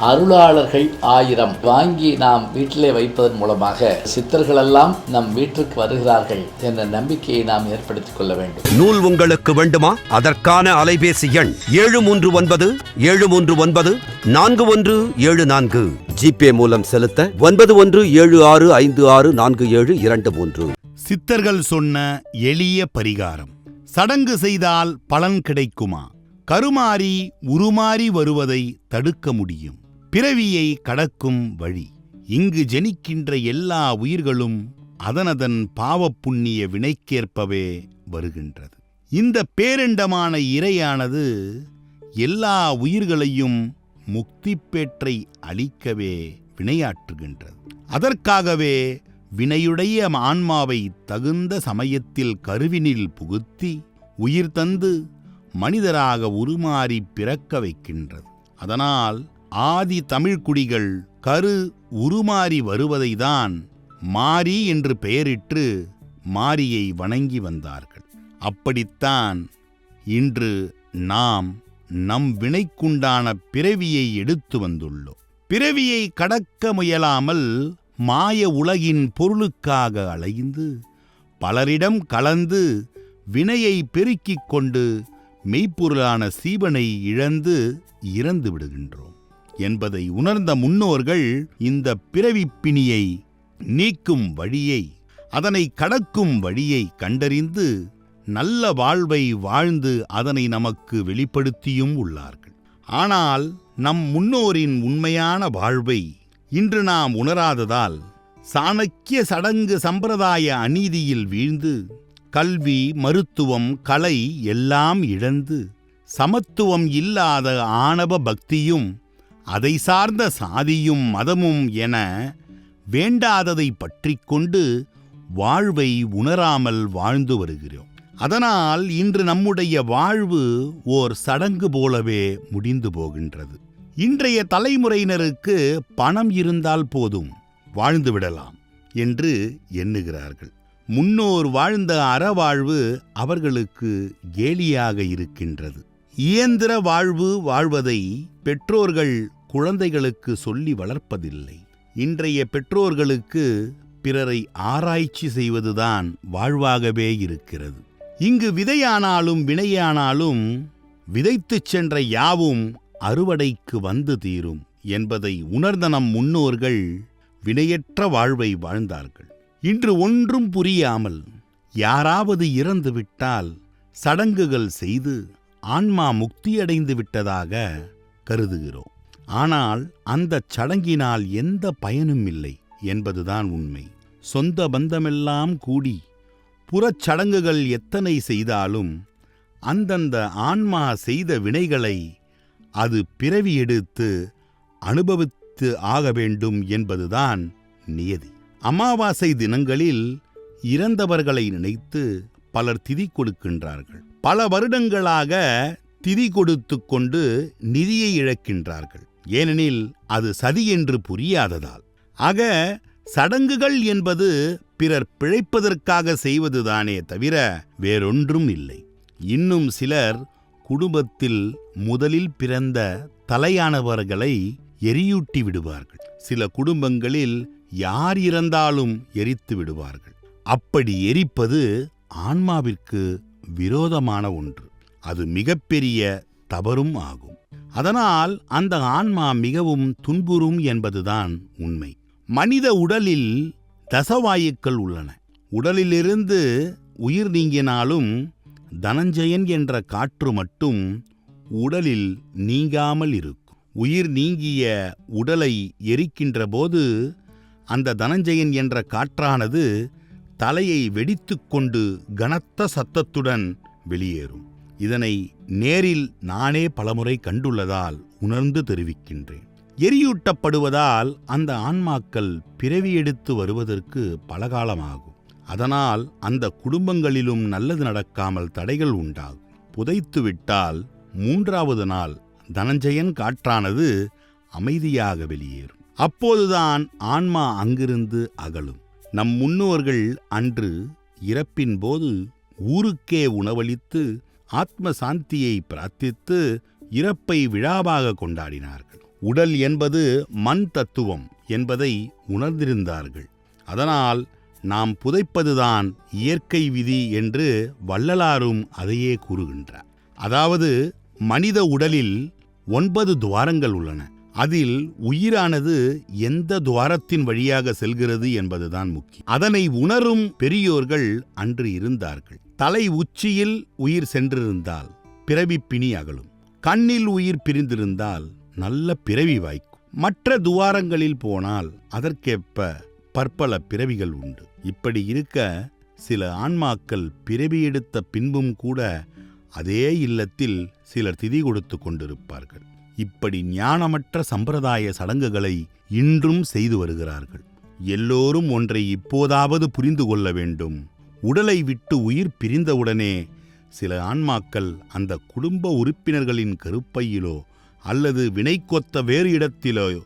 அருளாளர்கள் ஆயிரம் வாங்கி நாம் வீட்டிலே வைப்பதன் மூலமாக சித்தர்களெல்லாம் நம் வீட்டிற்கு வருகிறார்கள் என்ற நம்பிக்கையை நாம் ஏற்படுத்திக் கொள்ள வேண்டும். நூல் உங்களுக்கு வேண்டுமா? அதற்கான அலைபேசி எண் ஏழு மூன்று ஒன்பது ஏழு மூன்று ஒன்பது நான்கு ஒன்று ஏழு நான்கு ஜிபே மூலம் செலுத்த ஒன்பது ஒன்று ஏழு ஆறு ஐந்து ஆறு நான்கு ஏழு இரண்டு மூன்று. சித்தர்கள் சொன்ன எளிய பரிகாரம். சடங்கு செய்தால் பலன் கிடைக்குமா? கருமாறி உருமாறி வருவதை தடுக்க முடியும். பிறவியை கடக்கும் வழி. இங்கு ஜனிக்கின்ற எல்லா உயிர்களும் அதனதன் பாவப்புண்ணிய வினைக்கேற்பவே வருகின்றது. இந்த பேரண்டமான இறையானது எல்லா உயிர்களையும் முக்திப்பேற்றை அளிக்கவே வினையாற்றுகின்றது. அதற்காகவே வினையுடைய ஆன்மாவை தகுந்த சமயத்தில் கருவினில் புகுத்தி உயிர் தந்து மனிதராக உருமாறி பிறக்க வைக்கின்றது. அதனால் ஆதி தமிழ்குடிகள் கரு உருமாறி வருவதைதான் மாரி என்று பெயரிட்டு மாரியை வணங்கி வந்தார்கள். அப்படித்தான் இன்று நாம் நம் வினைக்குண்டான பிறவியை எடுத்து வந்துள்ளோம். பிறவியை கடக்க முயலாமல் மாய உலகின் பொருளுக்காக அலைந்து பலரிடம் கலந்து வினையை பெருக்கிக் கொண்டு மெய்ப்பொருளான சீவனை இழந்து இறந்து விடுகின்றோம். என்பதை உணர்ந்த முன்னோர்கள் இந்த பிறவிப்பிணியை நீக்கும் வழியை அதனை கடக்கும் வழியை கண்டறிந்து நல்ல வாழ்வை வாழ்ந்து அதனை நமக்கு வெளிப்படுத்தியும் உள்ளார்கள். ஆனால் நம் முன்னோரின் உண்மையான வாழ்வை இன்று நாம் உணராததால் சாணக்கிய சடங்கு சம்பிரதாய அநீதியில் வீழ்ந்து கல்வி மருத்துவம் கலை எல்லாம் இழந்து சமத்துவம் இல்லாத ஆணவ பக்தியும் அதை சார்ந்த சாதியும் மதமும் என வேண்டாததை பற்றி கொண்டு வாழ்வை உணராமல் வாழ்ந்து வருகிறோம். அதனால் இன்று நம்முடைய வாழ்வு ஓர் சடங்கு போலவே முடிந்து போகின்றது. இன்றைய தலைமுறையினருக்கு பணம் இருந்தால் போதும் வாழ்ந்து விடலாம் என்று எண்ணுகிறார்கள். முன்னோர் வாழ்ந்த அறவாழ்வு அவர்களுக்கு கேலியாக இருக்கின்றது. இயந்திர வாழ்வு வாழ்வதை பெற்றோர்கள் குழந்தைகளுக்கு சொல்லி வளர்ப்பதில்லை. இன்றைய பெற்றோர்களுக்கு பிறரை ஆராய்ச்சி செய்வதுதான் வாழ்வாகவே இருக்கிறது. இங்கு விதையானாலும் வினையானாலும் விதைத்துச் சென்ற யாவும் அறுவடைக்கு வந்து தீரும் என்பதை உணர்ந்த நம் முன்னோர்கள் வினையற்ற வாழ்வை வாழ்ந்தார்கள். இன்று ஒன்றும் புரியாமல் யாராவது இறந்து விட்டால் சடங்குகள் செய்து ஆன்மா முக்தியடைந்து விட்டதாக கருதுகிறோம். ஆனால் அந்தச் சடங்கினால் எந்த பயனும் இல்லை என்பதுதான் உண்மை. சொந்த பந்தமெல்லாம் கூடி புறச்சடங்குகள் எத்தனை செய்தாலும் அந்தந்த ஆன்மா செய்த வினைகளை அது பிறவி எடுத்து அனுபவித்து ஆக வேண்டும் என்பதுதான் நியதி. அமாவாசை தினங்களில் இறந்தவர்களை நினைத்து பலர் திதி கொடுக்கின்றார்கள். பல வருடங்களாக திதி கொடுத்து கொண்டு நிதியை இழக்கின்றார்கள். ஏனெனில் அது சதி என்று புரியாததால். ஆக சடங்குகள் என்பது பிறர் பிழைப்பதற்காக செய்வதுதானே தவிர வேறொன்றும் இல்லை. இன்னும் சிலர் குடும்பத்தில் முதலில் பிறந்த தலையானவர்களை எரியூட்டி விடுவார்கள். சில குடும்பங்களில் யார் இறந்தாலும் எரித்து விடுவார்கள். அப்படி எரிப்பது ஆன்மாவிற்கு விரோதமான ஒன்று. அது மிகப்பெரிய தவறும் ஆகும். அதனால் அந்த ஆன்மா மிகவும் துன்புறும் என்பதுதான் உண்மை. மனித உடலில் தசவாயுக்கள் உள்ளன. உடலிலிருந்து உயிர் நீங்கினாலும் தனஞ்சயன் என்ற காற்று மட்டும் உடலில் நீங்காமல் இருக்கும். உயிர் நீங்கிய உடலை எரிக்கின்ற போது அந்த தனஞ்சயன் என்ற காற்றானது தலையை வெடித்து கொண்டு கனத்த சத்தத்துடன் வெளியேறும். இதனை நேரில் நானே பலமுறை கண்டுள்ளதால் உணர்ந்து தெரிவிக்கின்றேன். எரியூட்டப்படுவதால் அந்த ஆன்மாக்கள் பிறவி எடுத்து வருவதற்கு பலகாலமாகும். அதனால் அந்த குடும்பங்களிலும் நல்லது நடக்காமல் தடைகள் உண்டாகும். புதைத்து விட்டால் மூன்றாவது நாள் தனஞ்சயன் காற்றானது அமைதியாக வெளியேறும். அப்போதுதான் ஆன்மா அங்கிருந்து அகலும். நம் முன்னோர்கள் அன்று இறப்பின் போது ஊருக்கே உணவளித்து ஆத்ம சாந்தியை பிரார்த்தித்து இறப்பை விழாவாக கொண்டாடினார்கள். உடல் என்பது மண் தத்துவம் என்பதை உணர்ந்திருந்தார்கள். அதனால் நாம் புதைப்பதுதான் இயற்கை விதி என்று வள்ளலாரும் அதையே கூறுகின்றார். அதாவது மனித உடலில் ஒன்பது துவாரங்கள் உள்ளன. அதில் உயிரானது எந்த துவாரத்தின் வழியாக செல்கிறது என்பதுதான் முக்கியம். அதனை உணரும் பெரியோர்கள் அன்று இருந்தார்கள். தலை உச்சியில் உயிர் சென்றிருந்தால் பிறவி பிணி அகலும். கண்ணில் உயிர் பிரிந்திருந்தால் நல்ல பிறவி வாய்க்கும். மற்ற துவாரங்களில் போனால் அதற்கேற்ப பற்பல பிறவிகள் உண்டு. இப்படி இருக்க சில ஆன்மாக்கள் பிறவி எடுத்த பின்பும் கூட அதே இல்லத்தில் சிலர் திதி கொடுத்து கொண்டிருப்பார்கள். இப்படி ஞானமற்ற சம்பிரதாய சடங்குகளை இன்றும் செய்து வருகிறார்கள். எல்லோரும் ஒன்றை இப்போதாவது புரிந்து கொள்ள வேண்டும். உடலை விட்டு உயிர் பிரிந்தவுடனே சில ஆன்மாக்கள் அந்த குடும்ப உறுப்பினர்களின் கருப்பையிலோ அல்லது வினைக்கொத்த வேறு இடத்திலோ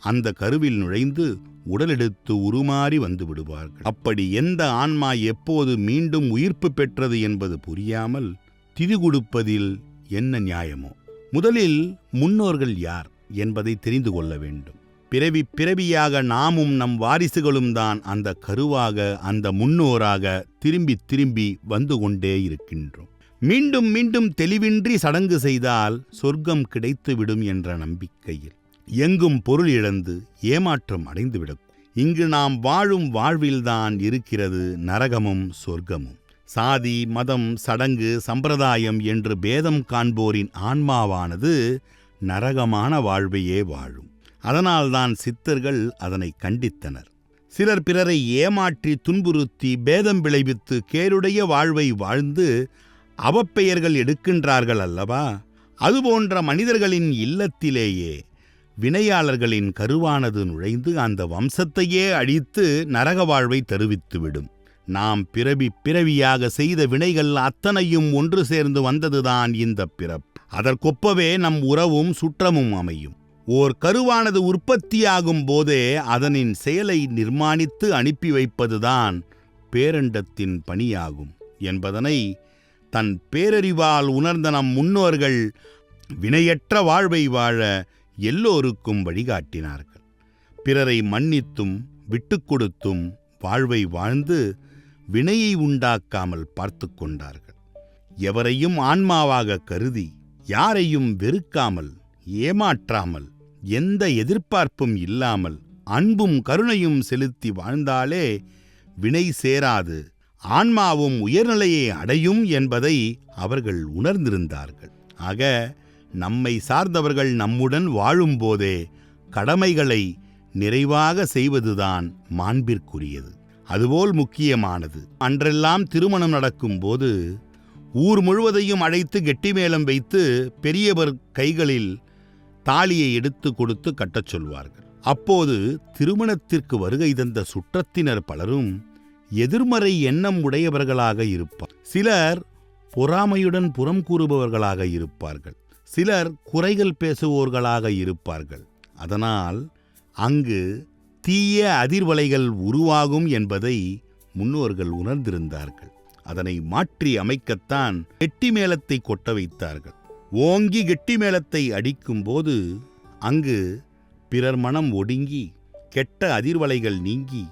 அந்த கருவில் நுழைந்து உடலெடுத்து உருமாறி வந்து விடுவார்கள். அப்படி எந்த ஆன்மா எப்போது மீண்டும் உயிர்ப்பு பெற்றது என்பது புரியாமல் திதி கொடுப்பதில் என்ன நியாயமோ? முதலில் முன்னோர்கள் யார் என்பதை தெரிந்து கொள்ள வேண்டும். பிறவி பிறவியாக நாமும் நம் வாரிசுகளும் தான் அந்த கருவாக அந்த முன்னோராக திரும்பி திரும்பி வந்து கொண்டே இருக்கின்றோம். மீண்டும் மீண்டும் தெளிவின்றி சடங்கு செய்தால் சொர்க்கம் கிடைத்துவிடும் என்ற நம்பிக்கையில் எங்கும் பொருள் இழந்து ஏமாற்றம் அடைந்துவிடும் இங்கு நாம் வாழும் வாழ்வில்தான் இருக்கிறது நரகமும் சொர்க்கமும். சாதி மதம் சடங்கு சம்பிரதாயம் என்று பேதம் காண்போரின் ஆன்மாவானது நரகமான வாழ்வையே வாழும். அதனால்தான் சித்தர்கள் அதனை கண்டித்தனர். சிலர் பிறரை ஏமாற்றி துன்புறுத்தி பேதம் விளைவித்து கேருடைய வாழ்வை வாழ்ந்து அவப்பெயர்கள் எடுக்கின்றார்கள் அல்லவா? அதுபோன்ற மனிதர்களின் இல்லத்திலேயே வினையாளர்களின் கருவானது நுழைந்து அந்த வம்சத்தையே அழித்து நரக வாழ்வை தருவித்துவிடும். நாம் பிறவி பிறவியாக செய்த வினைகள் அத்தனையும் ஒன்று சேர்ந்து வந்ததுதான் இந்த பிறப்பு. அதற்கொப்பவே நம் உறவும் சுற்றமும் அமையும். ஓர் கருவானது உற்பத்தியாகும் போதே அதனின் செயலை நிர்மாணித்து அனுப்பி வைப்பதுதான் பேரண்டத்தின் பணியாகும் என்பதனை தன் பேரறிவால் உணர்ந்த நம் முன்னோர்கள் வினையற்ற வாழ்வை வாழ எல்லோருக்கும் வழிகாட்டினார்கள். பிறரை மன்னித்தும் விட்டுக்கொடுத்தும் வாழ்வை வாழ்ந்து வினையை உண்டாக்காமல் பார்த்து கொண்டார்கள். எவரையும் ஆன்மாவாக கருதி யாரையும் வெறுக்காமல் ஏமாற்றாமல் எந்த எதிர்பார்ப்பும் இல்லாமல் அன்பும் கருணையும் செலுத்தி வாழ்ந்தாலே வினை சேராது ஆன்மாவும் உயர்நிலையை அடையும் என்பதை அவர்கள் உணர்ந்திருந்தார்கள். ஆக நம்மை சார்ந்தவர்கள் நம்முடன் வாழும்போதே கடமைகளை நிறைவாக செய்வதுதான் மாண்பிற்குரியது. அதுபோல் முக்கியமானது அன்றெல்லாம் திருமணம் நடக்கும்போது ஊர் முழுவதையும் அழைத்து கெட்டிமேளம் வைத்து பெரியவர் கைகளில் தாலியை எடுத்து கொடுத்து கட்டச் சொல்வார்கள். அப்போது திருமணத்திற்கு வருகை தந்த சுற்றத்தினர் பலரும் எதிர்மறை எண்ணம் உடையவர்களாக இருப்பார் சிலர் பொறாமையுடன் புறம் கூறுபவர்களாக இருப்பார்கள். சிலர் குறைகள் பேசுவோர்களாக இருப்பார்கள். அதனால் அங்கு தீய அதிர்வலைகள் உருவாகும் என்பதை முன்னோர்கள் உணர்ந்திருந்தார்கள். அதனை மாற்றி அமைக்கத்தான் கெட்டி மேளத்தை கொட்ட வைத்தார்கள். ஓங்கி கெட்டி மேளத்தை அடிக்கும்போது அங்கு பிறர் மனம் ஒடுங்கி கெட்ட அதிர்வலைகள் நீங்கி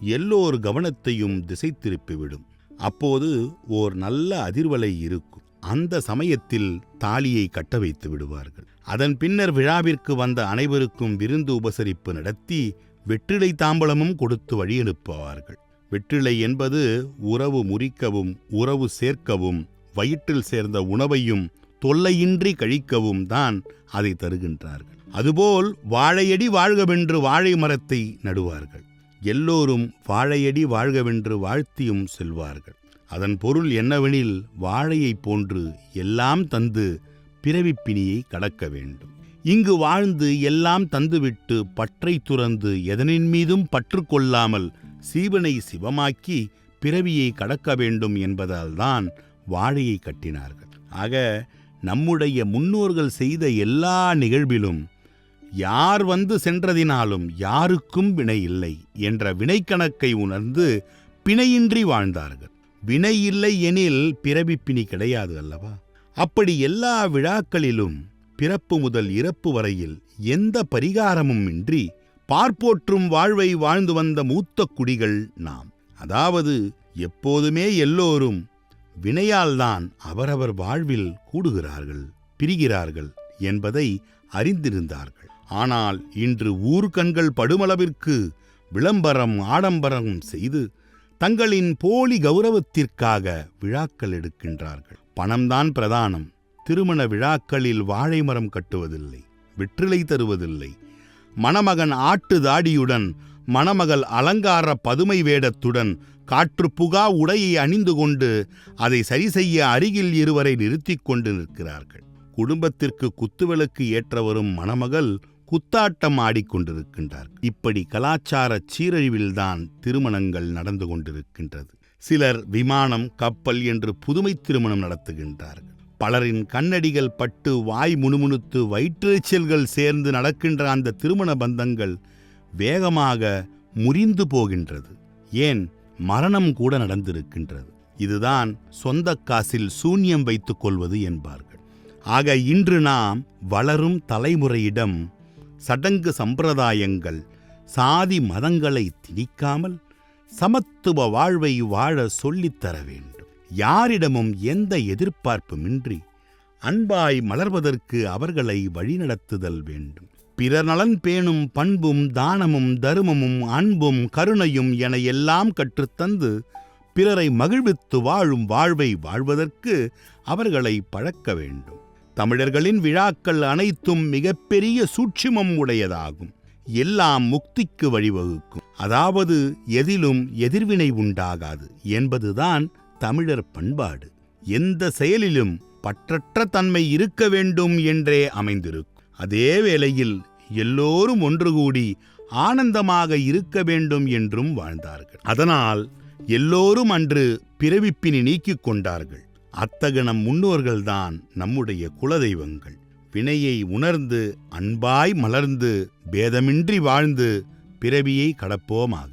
எல்லோர் கவனத்தையும் திசை திருப்பிவிடும் அப்போது ஓர் நல்ல அதிர்வலை இருக்கும். அந்த சமயத்தில் தாலியை கட்ட வைத்து விடுவார்கள். அதன் பின்னர் விழாவிற்கு வந்த அனைவருக்கும் விருந்து உபசரிப்பு நடத்தி வெற்றிலை தாம்பலமும் கொடுத்து வழி அனுப்புவார்கள். வெற்றிலை என்பது உறவு முறிக்கவும் உறவு சேர்க்கவும் வயிற்றில் சேர்ந்த உணவையும் தொல்லையின்றி கழிக்கவும் தான் அதை தருகின்றார்கள். அதுபோல் வாழையடி வாழ்கவென்று வாழை மரத்தை நடுவார்கள். எல்லோரும் வாழையடி வாழ்கவென்று வாழ்த்தியும் செல்வார்கள். அதன் பொருள் என்னவெனில் வாழையைப் போன்று எல்லாம் தந்து பிறவிப்பிணியை கடக்க வேண்டும். இங்கு வாழ்ந்து எல்லாம் தந்துவிட்டு பற்றை துறந்து எதனின் மீதும் பற்று கொள்ளாமல் சீவனை சிவமாக்கி பிறவியை கடக்க வேண்டும் என்பதால்தான் வாழையை கட்டினார்கள். ஆக நம்முடைய முன்னோர்கள் செய்த எல்லா நிகழ்விலும் யார் வந்து சென்றதினாலும் யாருக்கும் வினை இல்லை என்ற வினைக்கணக்கை உணர்ந்து பிணையின்றி வாழ்ந்தார்கள். வினை இல்லை எனில் பிறவி பிணி கிடையாது அல்லவா? அப்படி எல்லா விழாக்களிலும் பிறப்பு முதல் இறப்பு வரையில் எந்த பரிகாரமும் இன்றி பார்ப்போற்றும் வாழ்வை வாழ்ந்து வந்த மூத்த குடிகள் நாம். அதாவது எப்போதுமே எல்லோரும் வினையால்தான் அவரவர் வாழ்வில் கூடுகிறார்கள் பிரிகிறார்கள் என்பதை அறிந்திருந்தார்கள். ஆனால் இன்று ஊர்கண்கள் படுமளவிற்கு விளம்பரம் ஆடம்பரம் செய்து தங்களின் போலி கௌரவத்திற்காக விழாக்கள் எடுக்கின்றார்கள். பணம்தான் பிரதானம். திருமண விழாக்களில் வாழை மரம் கட்டுவதில்லை வெற்றிலை தருவதில்லை. மணமகன் ஆட்டு தாடியுடன் மணமகள் அலங்கார பதுமை வேடத்துடன் காற்று புகா உடையை அணிந்து கொண்டு அதை சரி செய்ய அருகில் இருவரை நிறுத்தி கொண்டு நிற்கிறார்கள். குடும்பத்திற்கு குத்துவிளக்கு ஏற்ற வரும் மணமகள் குத்தாட்டம் ஆடிக்கொண்டிருக்கின்றார் இப்படி கலாச்சார சீரழிவில்தான் திருமணங்கள் நடந்து கொண்டிருக்கின்றது. சிலர் விமானம் கப்பல் என்று புதுமை திருமணம் நடத்துகின்றார்கள். பலரின் கண்ணடிகள் பட்டு வாய் முணுமுணுத்து வயிற்றெரிச்சல்கள் சேர்ந்து நடக்கின்ற அந்த திருமண பந்தங்கள் வேகமாக முறிந்து போகின்றது. ஏன்? மரணம் கூட நடந்திருக்கின்றது. இதுதான் சொந்த காசில் சூன்யம் வைத்துக் கொள்வது என்பார்கள். ஆக இன்று நாம் வளரும் தலைமுறையிடம் சடங்கு சம்பிரதாயங்கள் சாதி மதங்களை திணிக்காமல் சமத்துவ வாழ்வை வாழ சொல்லித்தர வேண்டும். யாரிடமும் எந்த எதிர்பார்ப்புமின்றி அன்பாய் மலர்வதற்கு அவர்களை வழிநடத்துதல் வேண்டும். பிறர் நலன் பேணும் பண்பும் தானமும் தருமமும் அன்பும் கருணையும் என எல்லாம் கற்றுத்தந்து பிறரை மகிழ்வித்து வாழும் வாழ்வை வாழ்வதற்கு அவர்களை பழக்க வேண்டும். தமிழர்களின் விழாக்கள் அனைத்தும் மிகப்பெரிய சூட்சுமம் உடையதாகும். எல்லாம் முக்திக்கு வழிவகுக்கும். அதாவது எதிலும் எதிர்வினை உண்டாகாது என்பதுதான் தமிழர் பண்பாடு. எந்த செயலிலும் பற்றற்ற தன்மை இருக்க வேண்டும் என்றே அமைந்திருக்கும். அதே வேளையில் எல்லோரும் ஒன்று கூடி ஆனந்தமாக இருக்க வேண்டும் என்றும் வாழ்ந்தார்கள். அதனால் எல்லோரும் அன்று பிறவிப்பினி நீக்கிக் கொண்டார்கள். அத்தகு நம் முன்னோர்கள்தான் நம்முடைய குலதெய்வங்கள். வினையை உணர்ந்து அன்பாய் மலர்ந்து பேதமின்றி வாழ்ந்து பிறவியை கடப்போமாக.